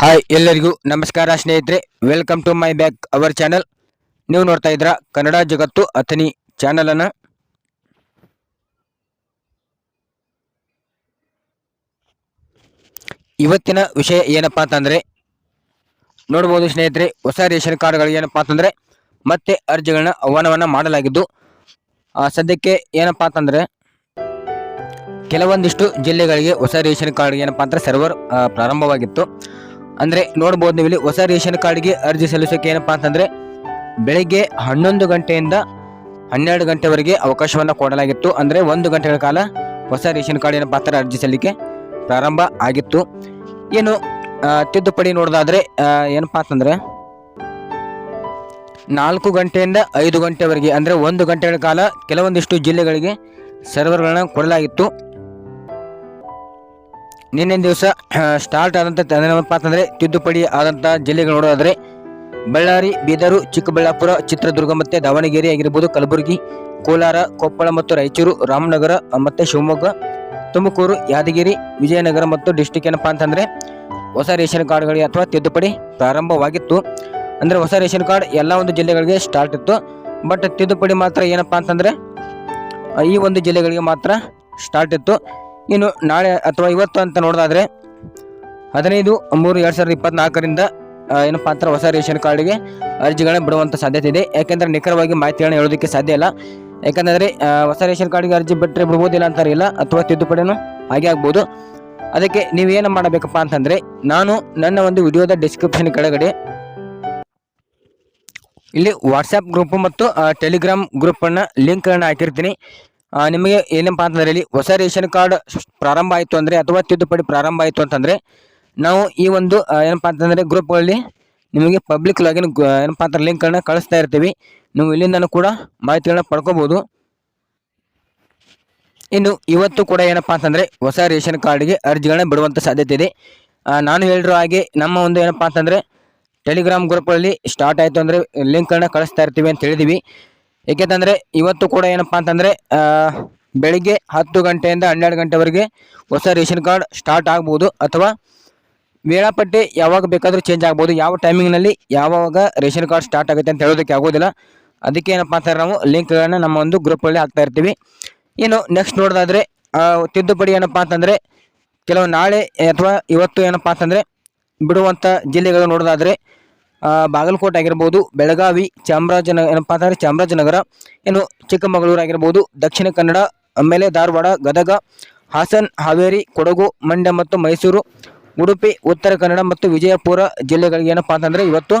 Hi, ಎಲ್ಲರಿಗೂ ನಮಸ್ಕಾರ ಸ್ನೇಹಿತರೆ. Welcome to my back our channel ನೀವು ನೋಡ್ತಾ ಇದ್ರ ಕನ್ನಡ ಜಗತ್ತು ಅಥನಿ ಚಾನಲನ್ನು ಇವತ್ತಿನ ವಿಷಯ ಏನಪ್ಪಾ ಅಂತಂದ್ರೆ, ನೋಡ್ಬೋದು ಸ್ನೇಹಿತರೆ, ಹೊಸ ರೇಷನ್ ಕಾರ್ಡ್ಗಳು ಏನಪ್ಪಾ ಅಂತಂದ್ರೆ, ಮತ್ತೆ ಅರ್ಜಿಗಳನ್ನ ಆಹ್ವಾನವನ್ನ ಮಾಡಲಾಗಿದ್ದು ಸದ್ಯಕ್ಕೆ ಏನಪ್ಪಾ ಅಂತಂದ್ರೆ, ಕೆಲವೊಂದಿಷ್ಟು ಜಿಲ್ಲೆಗಳಿಗೆ ಹೊಸ ರೇಷನ್ ಕಾರ್ಡ್ ಏನಪ್ಪಾ ಅಂದ್ರೆ ಸರ್ವರ್ ಪ್ರಾರಂಭವಾಗಿತ್ತು. ಅಂದ್ರೆ ನೋಡ್ಬೋದು ನೀವು ಇಲ್ಲಿ ಹೊಸ ರೇಷನ್ ಕಾರ್ಡ್ಗೆ ಅರ್ಜಿ ಸಲ್ಲಿಸೋಕೆ ಏನಪ್ಪಾ ಅಂತಂದ್ರೆ ಬೆಳಿಗ್ಗೆ ಹನ್ನೊಂದು ಗಂಟೆಯಿಂದ ಹನ್ನೆರಡು ಗಂಟೆವರೆಗೆ ಅವಕಾಶವನ್ನ ಕೊಡಲಾಗಿತ್ತು. ಅಂದ್ರೆ ಒಂದು ಗಂಟೆಗಳ ಕಾಲ ಹೊಸ ರೇಷನ್ ಕಾರ್ಡ್ ಏನಪ್ಪಾ ಅಂತಾರೆ ಅರ್ಜಿ ಸಲ್ಲಿಕೆ ಪ್ರಾರಂಭ ಆಗಿತ್ತು. ಏನು ತಿದ್ದುಪಡಿ ನೋಡೋದಾದ್ರೆ ಏನಪ್ಪಾ ಅಂತಂದ್ರೆ ನಾಲ್ಕು ಗಂಟೆಯಿಂದ ಐದು ಗಂಟೆವರೆಗೆ, ಅಂದ್ರೆ ಒಂದು ಗಂಟೆಗಳ ಕಾಲ ಕೆಲವೊಂದಿಷ್ಟು ಜಿಲ್ಲೆಗಳಿಗೆ ಸರ್ವರ್ಗಳನ್ನ ಕೊಡಲಾಗಿತ್ತು. ನಿನ್ನೆ ದಿವಸ ಸ್ಟಾರ್ಟ್ ಆದಂಥ ಏನಪ್ಪ ಅಂತಂದರೆ ತಿದ್ದುಪಡಿ ಆದಂಥ ಜಿಲ್ಲೆಗಳು ನೋಡೋದಾದರೆ, ಬಳ್ಳಾರಿ, ಬೀದರು, ಚಿಕ್ಕಬಳ್ಳಾಪುರ, ಚಿತ್ರದುರ್ಗ ಮತ್ತು ದಾವಣಗೆರೆ ಆಗಿರ್ಬೋದು, ಕಲಬುರಗಿ, ಕೋಲಾರ, ಕೊಪ್ಪಳ ಮತ್ತು ರಾಯಚೂರು, ರಾಮನಗರ ಮತ್ತು ಶಿವಮೊಗ್ಗ, ತುಮಕೂರು, ಯಾದಗಿರಿ, ವಿಜಯನಗರ ಮತ್ತು ಡಿಸ್ಟಿಕ್ ಏನಪ್ಪ ಅಂತಂದರೆ, ಹೊಸ ರೇಷನ್ ಕಾರ್ಡ್ಗಳಿಗೆ ಅಥವಾ ತಿದ್ದುಪಡಿ ಪ್ರಾರಂಭವಾಗಿತ್ತು. ಅಂದರೆ ಹೊಸ ರೇಷನ್ ಕಾರ್ಡ್ ಎಲ್ಲ ಒಂದು ಜಿಲ್ಲೆಗಳಿಗೆ ಸ್ಟಾರ್ಟ್ ಇತ್ತು. ಬಟ್ ತಿದ್ದುಪಡಿ ಮಾತ್ರ ಏನಪ್ಪ ಅಂತಂದರೆ, ಈ ಒಂದು ಜಿಲ್ಲೆಗಳಿಗೆ ಮಾತ್ರ ಸ್ಟಾರ್ಟ್ ಇತ್ತು. ಇನ್ನು ನಾಳೆ ಅಥವಾ ಇವತ್ತು ಅಂತ ನೋಡೋದಾದ್ರೆ ಹದಿನೈದು, ಮೂರು, ಎರಡು ಸಾವಿರದ ಇಪ್ಪತ್ತ್ನಾಲ್ಕರಿಂದ ಏನಪ್ಪ ಅಂತಾರೆ, ಹೊಸ ರೇಷನ್ ಕಾರ್ಡಿಗೆ ಅರ್ಜಿಗಳನ್ನ ಬಿಡುವಂಥ ಸಾಧ್ಯತೆ ಇದೆ. ಯಾಕೆಂದರೆ ನಿಖರವಾಗಿ ಮಾಹಿತಿಗಳನ್ನ ಹೇಳೋದಕ್ಕೆ ಸಾಧ್ಯ ಇಲ್ಲ. ಯಾಕಂದರೆ ಹೊಸ ರೇಷನ್ ಕಾರ್ಡಿಗೆ ಅರ್ಜಿ ಬಿಟ್ಟರೆ ಬಿಡ್ಬೋದಿಲ್ಲ ಅಂತಾರೆ ಇಲ್ಲ, ಅಥವಾ ತಿದ್ದುಪಡಿನೂ ಹಾಗೆ ಆಗ್ಬೋದು. ಅದಕ್ಕೆ ನೀವೇನು ಮಾಡಬೇಕಪ್ಪ ಅಂತಂದರೆ, ನಾನು ನನ್ನ ಒಂದು ವಿಡಿಯೋದ ಡಿಸ್ಕ್ರಿಪ್ಷನ್ ಕೆಳಗಡೆ ಇಲ್ಲಿ ವಾಟ್ಸಪ್ ಗ್ರೂಪ್ ಮತ್ತು ಟೆಲಿಗ್ರಾಮ್ ಗ್ರೂಪನ್ನು ಅನ್ನ ಲಿಂಕ್ ಅನ್ನ ಹಾಕಿರ್ತೀನಿ. ನಿಮಗೆ ಏನಪ್ಪಾ ಅಂತಂದ್ರೆ ಇಲ್ಲಿ ಹೊಸ ರೇಷನ್ ಕಾರ್ಡ್ ಪ್ರಾರಂಭ ಆಯಿತು ಅಂದರೆ ಅಥವಾ ತಿದ್ದುಪಡಿ ಪ್ರಾರಂಭ ಆಯಿತು ಅಂತಂದರೆ, ನಾವು ಈ ಒಂದು ಏನಪ್ಪಾ ಅಂತಂದ್ರೆ ಗ್ರೂಪ್ಗಳಲ್ಲಿ ನಿಮಗೆ ಪಬ್ಲಿಕ್ ಲಾಗಿನ್ ಏನಪ್ಪಾ ಅಂತ ಲಿಂಕ್ಗಳನ್ನ ಕಳಿಸ್ತಾ ಇರ್ತೀವಿ. ನೀವು ಇಲ್ಲಿಂದನೂ ಕೂಡ ಮಾಹಿತಿಗಳನ್ನ ಪಡ್ಕೋಬೋದು. ಇನ್ನು ಇವತ್ತು ಕೂಡ ಏನಪ್ಪಾ ಅಂತಂದರೆ ಹೊಸ ರೇಷನ್ ಕಾರ್ಡ್ಗೆ ಅರ್ಜಿಗಳನ್ನ ಬಿಡುವಂಥ ಸಾಧ್ಯತೆ ಇದೆ. ನಾನು ಹೇಳಿರೋ ಹಾಗೆ ನಮ್ಮ ಒಂದು ಏನಪ್ಪಾ ಅಂತಂದರೆ ಟೆಲಿಗ್ರಾಮ್ ಗ್ರೂಪ್ಗಳಲ್ಲಿ ಸ್ಟಾರ್ಟ್ ಆಯಿತು ಅಂದರೆ ಲಿಂಕ್ಗಳನ್ನ ಕಳಿಸ್ತಾ ಇರ್ತೀವಿ ಅಂತ ಹೇಳಿದೀವಿ. ಏಕೆಂತಂದರೆ ಇವತ್ತು ಕೂಡ ಏನಪ್ಪ ಅಂತಂದರೆ ಬೆಳಿಗ್ಗೆ ಹತ್ತು ಗಂಟೆಯಿಂದ ಹನ್ನೆರಡು ಗಂಟೆವರೆಗೆ ಹೊಸ ರೇಷನ್ ಕಾರ್ಡ್ ಸ್ಟಾರ್ಟ್ ಆಗ್ಬೋದು. ಅಥವಾ ವೇಳಾಪಟ್ಟಿ ಯಾವಾಗ ಬೇಕಾದರೂ ಚೇಂಜ್ ಆಗ್ಬೋದು. ಯಾವ ಟೈಮಿಂಗ್ನಲ್ಲಿ ಯಾವಾಗ ರೇಷನ್ ಕಾರ್ಡ್ ಸ್ಟಾರ್ಟ್ ಆಗುತ್ತೆ ಅಂತ ಹೇಳೋದಕ್ಕೆ ಆಗೋದಿಲ್ಲ. ಅದಕ್ಕೆ ಏನಪ್ಪ ಅಂತಾರೆ ನಾವು ಲಿಂಕ್ಗಳನ್ನು ನಮ್ಮ ಒಂದು ಗ್ರೂಪಲ್ಲಿ ಹಾಕ್ತಾ ಇರ್ತೀವಿ. ಇನ್ನು ನೆಕ್ಸ್ಟ್ ನೋಡೋದಾದ್ರೆ ತಿದ್ದುಪಡಿ ಏನಪ್ಪ ಅಂತಂದರೆ, ಕೆಲವು ನಾಳೆ ಅಥವಾ ಇವತ್ತು ಏನಪ್ಪ ಅಂತಂದರೆ ಬಿಡುವಂಥ ಜಿಲ್ಲೆಗಳು ನೋಡೋದಾದ್ರೆ ಬಾಗಲಕೋಟೆ ಆಗಿರ್ಬೋದು, ಬೆಳಗಾವಿ, ಚಾಮರಾಜನ, ಏನಪ್ಪ ಅಂತಂದರೆ ಚಾಮರಾಜನಗರ ಏನು ಚಿಕ್ಕಮಗಳೂರು ಆಗಿರ್ಬೋದು, ದಕ್ಷಿಣ ಕನ್ನಡ, ಆಮೇಲೆ ಧಾರವಾಡ, ಗದಗ, ಹಾಸನ್, ಹಾವೇರಿ, ಕೊಡಗು, ಮಂಡ್ಯ ಮತ್ತು ಮೈಸೂರು, ಉಡುಪಿ, ಉತ್ತರ ಕನ್ನಡ ಮತ್ತು ವಿಜಯಪುರ ಜಿಲ್ಲೆಗಳಿಗೆ ಏನಪ್ಪ ಅಂತಂದರೆ ಇವತ್ತು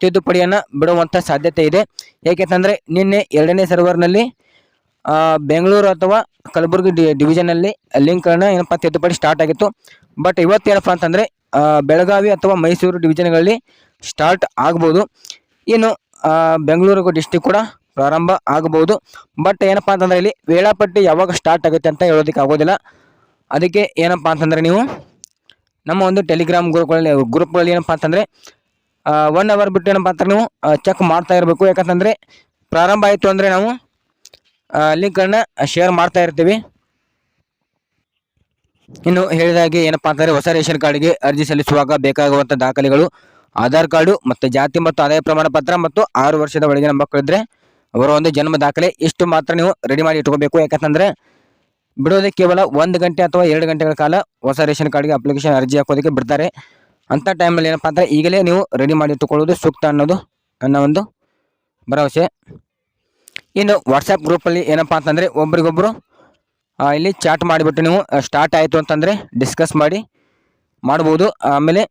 ತಿದ್ದುಪಡಿಯನ್ನು ಬಿಡುವಂಥ ಸಾಧ್ಯತೆ ಇದೆ. ಏಕೆಂತಂದರೆ ನಿನ್ನೆ ಎರಡನೇ ಸರ್ವರ್ನಲ್ಲಿ ಬೆಂಗಳೂರು ಅಥವಾ ಕಲಬುರಗಿ ಡಿ ಡಿವಿಷನಲ್ಲಿ ಲಿಂಕ್ಗಳನ್ನ ಏನಪ್ಪ ತಿದ್ದುಪಡಿ ಸ್ಟಾರ್ಟ್ ಆಗಿತ್ತು. ಬಟ್ ಇವತ್ತೇನಪ್ಪ ಅಂತಂದರೆ ಬೆಳಗಾವಿ ಅಥವಾ ಮೈಸೂರು ಡಿವಿಷನ್ಗಳಲ್ಲಿ ಸ್ಟಾರ್ಟ್ ಆಗ್ಬೋದು. ಇನ್ನು ಬೆಂಗಳೂರು ಡಿಸ್ಟಿಕ್ ಕೂಡ ಪ್ರಾರಂಭ ಆಗಬಹುದು ಬಟ್ ಏನಪ್ಪ ಅಂತಂದರೆ ಇಲ್ಲಿ ವೇಳಾಪಟ್ಟಿ ಯಾವಾಗ ಸ್ಟಾರ್ಟ್ ಆಗುತ್ತೆ ಅಂತ ಹೇಳೋದಕ್ಕೆ ಆಗೋದಿಲ್ಲ. ಅದಕ್ಕೆ ಏನಪ್ಪ ಅಂತಂದರೆ ನೀವು ನಮ್ಮ ಒಂದು ಟೆಲಿಗ್ರಾಮ್ ಗ್ರೂಪ್ಗಳಲ್ಲಿ ಗ್ರೂಪ್ಗಳಲ್ಲಿ ಏನಪ್ಪ ಅಂತಂದರೆ ಒನ್ ಅವರ್ ಬಿಟ್ಟು ಏನಪ್ಪ ಅಂತ ನೀವು ಚೆಕ್ ಮಾಡ್ತಾ ಇರಬೇಕು. ಯಾಕಂತಂದರೆ ಪ್ರಾರಂಭ ಆಯಿತು ಅಂದರೆ ನಾವು ಲಿಂಕ್ಗಳನ್ನ ಶೇರ್ ಮಾಡ್ತಾ ಇರ್ತೀವಿ. ಇನ್ನು ಹೇಳಿದಾಗೆ ಏನಪ್ಪ ಅಂತಂದರೆ ಹೊಸ ರೇಷನ್ ಕಾರ್ಡ್ಗೆ ಅರ್ಜಿ ಸಲ್ಲಿಸುವಾಗ ಬೇಕಾಗುವಂಥ ದಾಖಲೆಗಳು ಆಧಾರ್ ಕಾರ್ಡು ಮತ್ತು ಜಾತಿ ಮತ್ತು ಆದಾಯ ಪ್ರಮಾಣ ಪತ್ರ ಮತ್ತು ಆರು ವರ್ಷದ ಒಳಗಿನ ಮಕ್ಕಳಿದ್ರೆ ಅವರ ಒಂದು ಜನ್ಮ ದಾಖಲೆ. ಇಷ್ಟು ಮಾತ್ರ ನೀವು ರೆಡಿ ಮಾಡಿ ಇಟ್ಕೋಬೇಕು. ಯಾಕಂತಂದ್ರೆ ಬಿಡೋದೆ ಕೇವಲ ಒಂದು ಗಂಟೆ ಅಥವಾ ಎರಡು ಗಂಟೆಗಳ ಕಾಲ ಹೊಸ ರೇಷನ್ ಕಾರ್ಡ್ಗೆ ಅಪ್ಲಿಕೇಶನ್ ಅರ್ಜಿ ಹಾಕೋದಕ್ಕೆ ಬಿಡ್ತಾರೆ. ಅಂಥ ಟೈಮಲ್ಲಿ ಏನಪ್ಪಾ ಅಂದರೆ ಈಗಲೇ ನೀವು ರೆಡಿ ಮಾಡಿ ಇಟ್ಟುಕೊಳ್ಳೋದು ಸೂಕ್ತ ಅನ್ನೋದು ನನ್ನ ಒಂದು ಭರವಸೆ. ಇನ್ನು ವಾಟ್ಸಪ್ ಗ್ರೂಪಲ್ಲಿ ಏನಪ್ಪಾ ಅಂತಂದರೆ ಒಬ್ರಿಗೊಬ್ಬರು ಇಲ್ಲಿ ಚಾಟ್ ಮಾಡಿಬಿಟ್ಟು ನೀವು ಸ್ಟಾರ್ಟ್ ಆಯಿತು ಅಂತಂದರೆ ಡಿಸ್ಕಸ್ ಮಾಡಿ ಮಾಡ್ಬೋದು. ಆಮೇಲೆ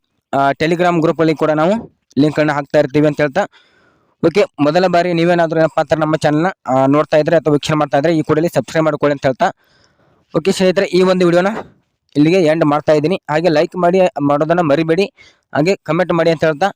ಟೆಲಿಗ್ರಾಮ್ ಗ್ರೂಪಲ್ಲಿ ಕೂಡ ನಾವು ಲಿಂಕನ್ನು ಹಾಕ್ತಾ ಇರ್ತೀವಿ ಅಂತ ಹೇಳ್ತಾ. ಓಕೆ ಮೊದಲ ಬಾರಿ ನೀವೇನಾದರೂ ಏನಪ್ಪ ಅಂತಾರೆ ನಮ್ಮ ಚಾನಲ್ನ ನೋಡ್ತಾ ಇದ್ರೆ ಅಥವಾ ವೀಕ್ಷಣೆ ಮಾಡ್ತಾ ಇದ್ರೆ ಈ ಕೂಡಲೇ ಸಬ್ಸ್ಕ್ರೈಬ್ ಮಾಡ್ಕೊಳ್ಳಿ ಅಂತ ಹೇಳ್ತಾ. ಓಕೆ ಸ್ನೇಹಿತರೆ, ಈ ಒಂದು ವಿಡಿಯೋನ ಇಲ್ಲಿಗೆ ಎಂಡ್ ಮಾಡ್ತಾ ಇದ್ದೀನಿ. ಹಾಗೆ ಲೈಕ್ ಮಾಡಿ ಮಾಡೋದನ್ನು ಮರಿಬೇಡಿ. ಹಾಗೆ ಕಮೆಂಟ್ ಮಾಡಿ ಅಂತ ಹೇಳ್ತಾ.